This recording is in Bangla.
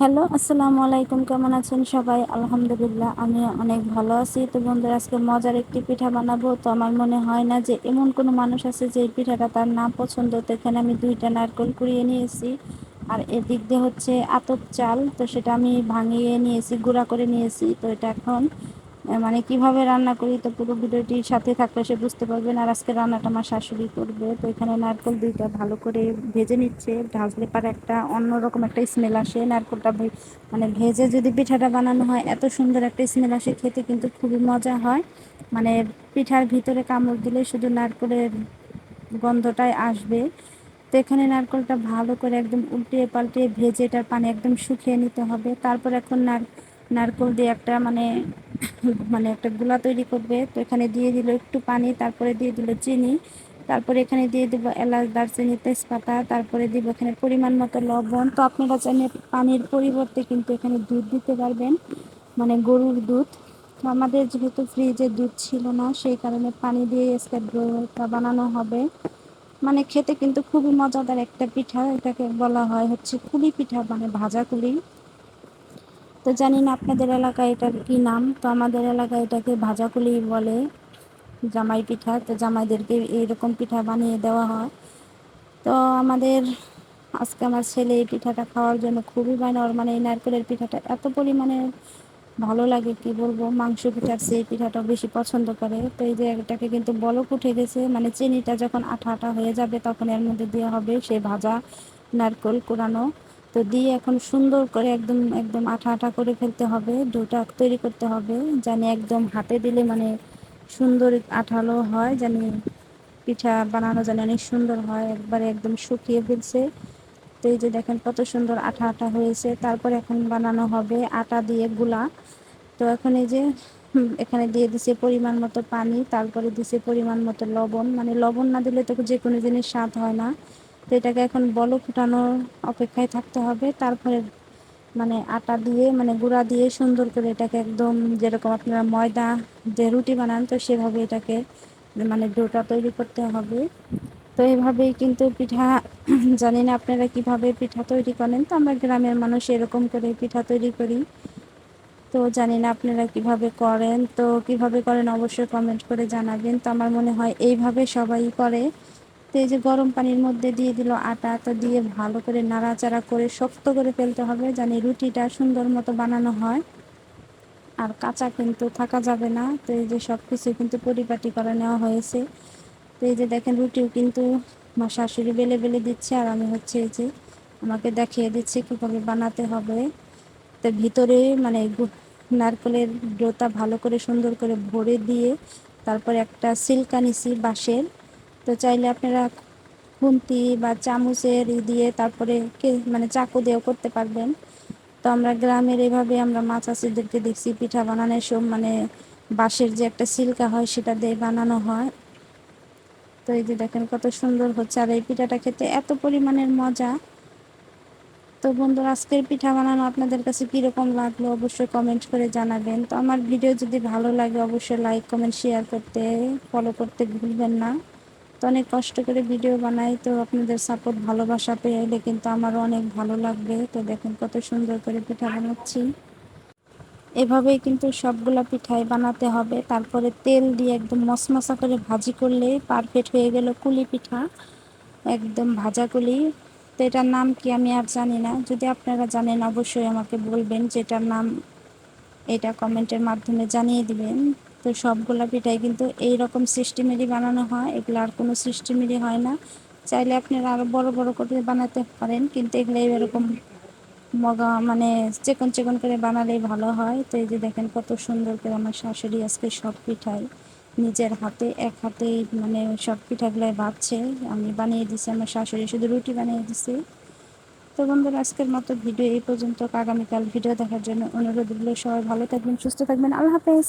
হ্যালো, আসসালামু আলাইকুম। কেমন আছেন সবাই? আলহামদুলিল্লাহ, আমি অনেক ভালো আছি। তো বন্ধুরা, আজকে মজার একটি পিঠা বানাবো। তো আমার মনে হয় না যে এমন কোনো মানুষ আছে যে পিঠাটা তার না পছন্দ। তো এখানে আমি দুইটা নারকেল কুড়িয়ে নিয়েছি। আর এদিক দিয়ে হচ্ছে আতপ চাল। তো সেটা আমি ভাঙিয়ে নিয়েছি, গুঁড়া করে নিয়েছি। তো এটা এখন মানে কীভাবে রান্না করি, তো পুরো ভিডিওটির সাথে থাকলে সে বুঝতে পারবেন আর আজকে রান্নাটা আমার শাশুড়ি করবে, তো এখানে নারকেল দুইটা ভালো করে ভেজে নিচ্ছে। ভাজলে পারে একটা অন্যরকম একটা স্মেল আসে। নারকেলটা মানে ভেজে যদি পিঠাটা বানানো হয়, এত সুন্দর একটা স্মেল আসে, খেতে কিন্তু খুবই মজা হয়। মানে পিঠার ভিতরে কামড় দিলে শুধু নারকেলের গন্ধটাই আসবে। তো এখানে নারকেলটা ভালো করে একদম উল্টিয়ে পাল্টিয়ে ভেজে এটার পানি একদম শুকিয়ে নিতে হবে। তারপর এখন নার নারকেল দিয়ে একটা মানে মানে একটা গুলা তৈরি করবে। তো এখানে দিয়ে দিল একটু পানি, তারপরে দিয়ে দিল চিনি, তারপরে এখানে দিয়ে দেবো এলাচ, দারচিনি, তেজপাতা, তারপরে দিব এখানে পরিমাণ মতো লবণ। তো আপনারা চাইলে পানির পরিবর্তে কিন্তু এখানে দুধ দিতে পারবেন মানে গরুর দুধ। তো আমাদের যেহেতু ফ্রিজে দুধ ছিল না, সেই কারণে পানি দিয়ে ডোটা বানানো হবে। মানে খেতে কিন্তু খুবই মজাদার একটা পিঠা, এটাকে বলা হয় হচ্ছে কুলি পিঠা মানে ভাজা কুলি। তো জানি না আপনাদের এলাকায় এটার কি নাম। তো আমাদের এলাকায় এটাকে ভাজা কুলি বলে জামাই পিঠা। তো জামাইদেরকে এইরকম পিঠা বানিয়ে দেওয়া হয়। তো আমাদের আজকে আমার ছেলে এই পিঠাটা খাওয়ার জন্য খুবই বানর মানে এই নারকেলের পিঠাটা এত পরিমাণে ভালো লাগে, কি বলব? মাংস পিঠার সেই পিঠাটা বেশি পছন্দ করে। তো এই যে এটাকে কিন্তু বলক উঠে গেছে। মানে চিনিটা যখন আঠা আঠা হয়ে যাবে তখন এর মধ্যে দেওয়া হবে সে ভাজা নারকেল কোরানো তো দিয়ে এখন সুন্দর করে একদম একদম আঠা আঠা করে ফেলতে হবে ডোটা তৈরি করতে হবে, জানি একদম হাতে দিলে মানে সুন্দর আঠালো হয়, জানি পিঠা বানানো জানি অনেক সুন্দর হয়, একবারে একদম শুকিয়ে ফেলছে। তো এই যে দেখেন কত সুন্দর আঠা আঠা হয়েছে, তারপর এখন বানানো হবে আটা দিয়ে গুলা। তো এখন এই যে এখানে দিয়ে দিছে পরিমাণ মতো পানি, তারপরে দিছে পরিমাণ মতো লবণ মানে লবণ না দিলে তো যে কোনো জিনিস স্বাদ হয় না। তো এটাকে এখন বলো ফুটানোর অপেক্ষায় থাকতে হবে। তারপরে মানে আটা দিয়ে মানে গুঁড়া দিয়ে সুন্দর করে এটাকে একদম যেরকম আপনারা ময়দা যে রুটি বানান, তো সেভাবে এটাকে মানে ডোটা তৈরি করতে হবে। তো এইভাবেই কিন্তু পিঠা, জানি না আপনারা কীভাবে পিঠা তৈরি করেন, তো আমরা গ্রামের মানুষ এরকম করে পিঠা তৈরি করি। তো জানি না আপনারা কীভাবে করেন, তো কীভাবে করেন অবশ্যই কমেন্ট করে জানাবেন। তো আমার মনে হয় এইভাবে সবাই করে। তো এই যে গরম পানির মধ্যে দিয়ে দিল আটা তো দিয়ে ভালো করে নাড়াচাড়া করে শক্ত করে ফেলতে হবে জানি রুটিটা সুন্দর মতো বানানো হয়। আর কাঁচা কিন্তু থাকা যাবে না। তো এই যে সব কিছু কিন্তু পরিপাটি করে নেওয়া হয়েছে। তো এই যে দেখেন রুটিও কিন্তু আমার শাশুড়ি বেলে বেলে দিচ্ছে আর আমি হচ্ছে এই যে আমাকে দেখিয়ে দিচ্ছে কীভাবে বানাতে হবে। তো ভিতরে মানে নারকেলের ডোটা ভালো করে সুন্দর করে ভরে দিয়ে তারপরে একটা সিল্কা নিছি বাঁশের। তো চাইলে আপনারা খুন্তি বা চামচের ই দিয়ে তারপরে কে মানে চাকু দিয়েও করতে পারবেন। তো আমরা গ্রামের এভাবে আমরা মাছ চাষিদেরকে দেখছি, পিঠা বানানোর সব মানে বাঁশের যে একটা সিল্কা হয় সেটা দিয়ে বানানো হয়। তো এই যে দেখেন কত সুন্দর হচ্ছে। আর এই পিঠাটা খেতে এত পরিমাণের মজা। তো বন্ধুরা, আজকের পিঠা বানানো আপনাদের কাছে কীরকম লাগল অবশ্যই কমেন্ট করে জানাবেন। তো আমার ভিডিও যদি ভালো লাগে অবশ্যই লাইক কমেন্ট শেয়ার করতে ফলো করতে ভুলবেন না। তো অনেক কষ্ট করে ভিডিও বানাই, তো আপনাদের সাপোর্ট ভালোবাসা পেয়ে এলে কিন্তু আমারও অনেক ভালো লাগবে। তো দেখেন কত সুন্দর করে পিঠা বানাচ্ছি। এভাবেই কিন্তু সবগুলা পিঠাই বানাতে হবে। তারপরে তেল দিয়ে একদম মশমশা করে ভাজি করলে পারফেক্ট হয়ে গেল কুলি পিঠা, একদম ভাজা কুলি। তো এটার নাম কি আমি আর জানি না। যদি আপনারা জানেন অবশ্যই আমাকে বলবেন যেটার নাম এটা কমেন্টের মাধ্যমে জানিয়ে দিবেন। তো সবগুলা পিঠাই কিন্তু এই রকম সিস্টেমেরই বানানো হয়, এগুলো আর কোনো সিস্টেমেরই হয় না। চাইলে আপনারা আরও বড় বড় করে বানাতে পারেন, কিন্তু এগুলো এরকম মগা মানে চেকন চেকন করে বানালেই ভালো হয়। তো এই যে দেখেন কত সুন্দর করে আমার শাশুড়ি আজকে সব পিঠাই নিজের হাতে, এক হাতে মানে সব পিঠাগুলাই বাঁচছে আমি বানিয়ে দিছি, আমার শাশুড়ি শুধু রুটি বানিয়ে দিছি। তো বন্ধুরা, আজকের মতো ভিডিও এই পর্যন্ত। আগামীকাল ভিডিও দেখার জন্য অনুরোধ সবাই ভালো থাকবেন, সুস্থ থাকবেন। আল্লাহ হাফেজ।